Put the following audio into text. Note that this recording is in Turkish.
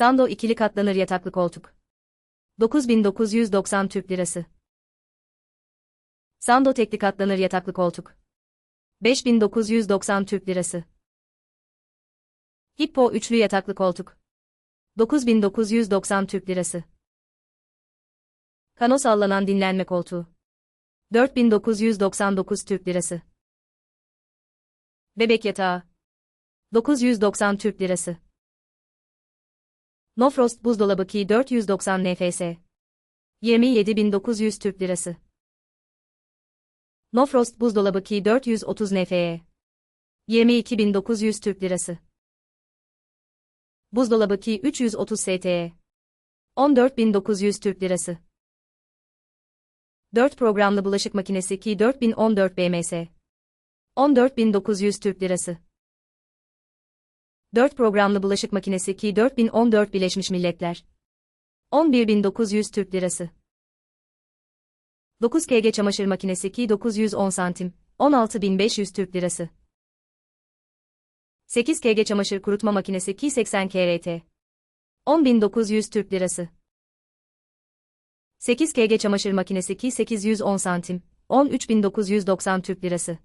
Sando ikili katlanır yataklı koltuk. 9990 Türk Lirası. Sando tekli katlanır yataklı koltuk. 5990 Türk Lirası. Hippo üçlü yataklı koltuk. 9990 Türk Lirası. Kano sallanan dinlenme koltuğu. 4999 Türk Lirası. Bebek yatağı. 990 Türk Lirası. No Frost buzdolabı ki 490 nfs. 27900 Türk Lirası. No Frost buzdolabı ki 430 nfe. 22900 Türk Lirası. Buzdolabı ki 330 STE. 14900 Türk Lirası. 4 programlı bulaşık makinesi ki 4014 BMS. 14900 Türk Lirası. 4 programlı bulaşık makinesi ki 4014 Birleşmiş Milletler. 11900 Türk Lirası. 9 kg çamaşır makinesi ki 910 santim. 16500 Türk Lirası. 8 kg çamaşır kurutma makinesi ki 80 KRT. 10900 Türk Lirası. 8 kg çamaşır makinesi ki 810 santim. 13990 Türk Lirası.